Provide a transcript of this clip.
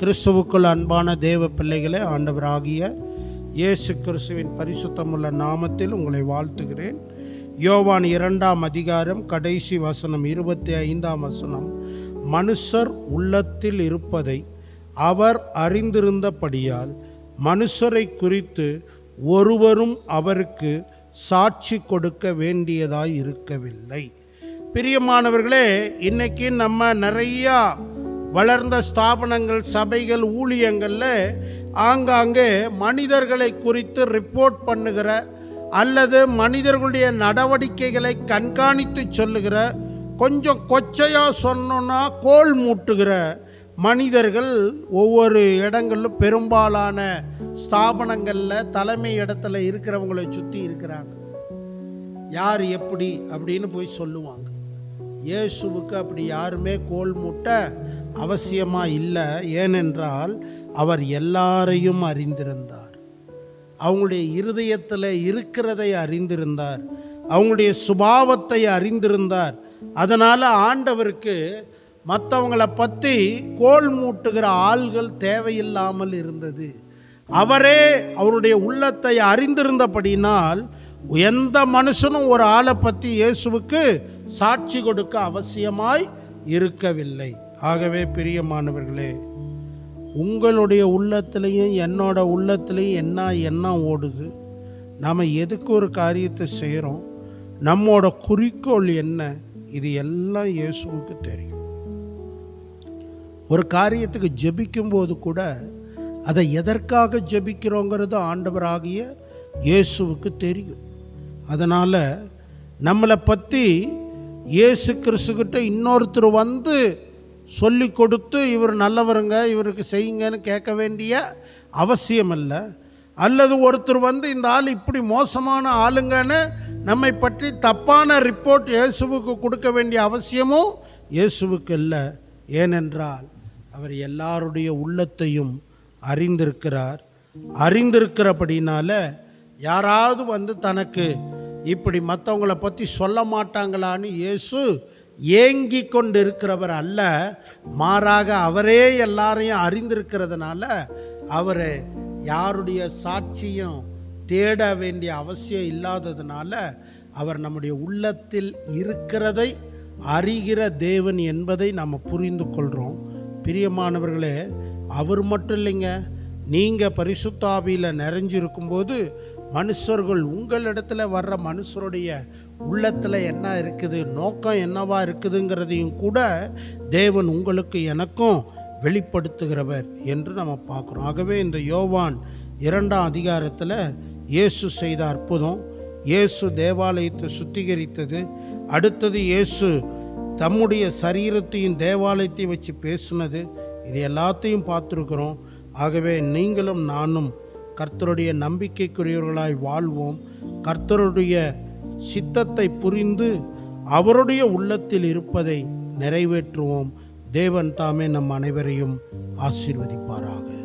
கிறிஸ்துவுக்குள் அன்பான தேவ பிள்ளைகளே ஆண்டவராகிய இயேசு கிறிஸ்துவின் பரிசுத்தமுள்ள நாமத்தில் உங்களை வாழ்த்துகிறேன். யோவான் இரண்டாம் அதிகாரம் கடைசி வசனம் இருபத்தி ஐந்தாம் வசனம். மனுஷர் உள்ளத்தில் இருப்பதை அவர் அறிந்திருந்தபடியால் மனுஷரை குறித்து ஒருவரும் அவருக்கு சாட்சி கொடுக்க வேண்டியதாய் இருக்கவில்லை பிரியமானவர்களே இன்னைக்கு நம்ம நிறையா வளர்ந்த ஸ்தாபனங்கள் சபைகள் ஊழியங்களில் ஆங்காங்கே மனிதர்களை குறித்து ரிப்போர்ட் பண்ணுகிற அல்லது மனிதர்களுடைய நடவடிக்கைகளை கண்காணித்து சொல்லுகிற கொஞ்சம் கொச்சையாக சொன்னோன்னா கோல் மூட்டுகிற மனிதர்கள் ஒவ்வொரு இடங்களிலும் பெரும்பாலான ஸ்தாபனங்களில் தலைமை இடத்துல இருக்கிறவங்களை சுற்றி இருக்கிறாங்க. யார் எப்படி அப்படின்னு போய் சொல்லுவாங்க. இயேசுவுக்கு அப்படி யாருமே கோல் மூட்ட அவசியமாக இல்லை ஏனென்றால் அவர் எல்லாரையும் அறிந்திருந்தார். அவங்களுடைய இருதயத்தில் இருக்கிறதை அறிந்திருந்தார். அவங்களுடைய சுபாவத்தை அறிந்திருந்தார். அதனால் ஆண்டவருக்கு மற்றவங்களை பற்றி கோல் மூட்டுகிற ஆள்கள் தேவையில்லாமல் இருந்தது. அவரே அவருடைய உள்ளத்தை அறிந்திருந்தபடினால் எந்த மனுஷனும் ஒரு ஆளை பற்றி இயேசுவுக்கு சாட்சி கொடுக்க அவசியமாய் இருக்கவில்லை. ஆகவே பிரியமானவர்களே உங்களுடைய உள்ளத்துலேயும் என்னோட உள்ளத்துலேயும் என்ன எண்ணம் ஓடுது? நாம் எதுக்கு ஒரு காரியத்தை செய்கிறோம் நம்மோட குறிக்கோள் என்ன? இது எல்லாம் இயேசுவுக்கு தெரியும். ஒரு காரியத்துக்கு ஜெபிக்கும்போது கூட அதை எதற்காக ஜெபிக்கிறோங்கிறது ஆண்டவராகிய இயேசுவுக்கு தெரியும். அதனால் நம்மளை பற்றி இயேசு கிறிஸ்துக்கிட்ட இன்னொருத்தர் வந்து சொல்லி கொடுத்து இவர் நல்லவருங்க இவருக்கு செய்யுங்கன்னு கேட்க வேண்டிய அவசியம் இல்லை அல்லது ஒருத்தர் வந்து இந்த ஆள் இப்படி மோசமான ஆளுங்கன்னு நம்மை பற்றி தப்பான ரிப்போர்ட் இயேசுவுக்கு கொடுக்க வேண்டிய அவசியமும் இயேசுவுக்கு இல்லை. ஏனென்றால் அவர் எல்லாருடைய உள்ளத்தையும் அறிந்திருக்கிறார். அறிந்திருக்கிறபடினால யாராவது வந்து தனக்கு இப்படி மற்றவங்கள பற்றி சொல்ல மாட்டாங்களான்னு இயேசு ஏங்கி கொண்டு இருக்கிறவர் அல்ல. மாறாக அவரே எல்லாரையும் அறிந்திருக்கிறதுனால அவர் யாருடைய சாட்சியும் தேட வேண்டிய அவசியம் இல்லாததுனால அவர் நம்முடைய உள்ளத்தில் இருக்கிறதை அறிகிற தேவன் என்பதை நம்ம புரிந்து கொள்கிறோம் பிரியமானவர்களே அவர் மட்டும் இல்லைங்க நீங்கள் பரிசுத்தாவியில் நிறைஞ்சிருக்கும்போது மனுஷர்கள் உங்களிடத்தில் வர்ற மனுஷருடைய உள்ளத்தில் என்ன இருக்குது நோக்கம் என்னவா இருக்குதுங்கிறதையும் கூட தேவன் உங்களுக்கு எனக்கும் வெளிப்படுத்துகிறவர் என்று நம்ம பார்க்குறோம். ஆகவே இந்த யோவான் இரண்டாம் அதிகாரத்தில் இயேசு செய்த அற்புதம். இயேசு தேவாலயத்தை சுத்திகரித்தது. அடுத்தது இயேசு தம்முடைய சரீரத்தையும் தேவாலயத்தையும் வச்சு பேசுனது. இது எல்லாத்தையும் பார்த்துருக்குறோம். ஆகவே நீங்களும் நானும் கர்த்தருடைய நம்பிக்கைக்குரியவர்களாய் வாழ்வோம். கர்த்தருடைய சித்தத்தை புரிந்து அவருடைய உள்ளத்தில் இருப்பதை நிறைவேற்றுவோம். தேவன் தாமே நம் அனைவரையும் ஆசீர்வதிப்பாராக.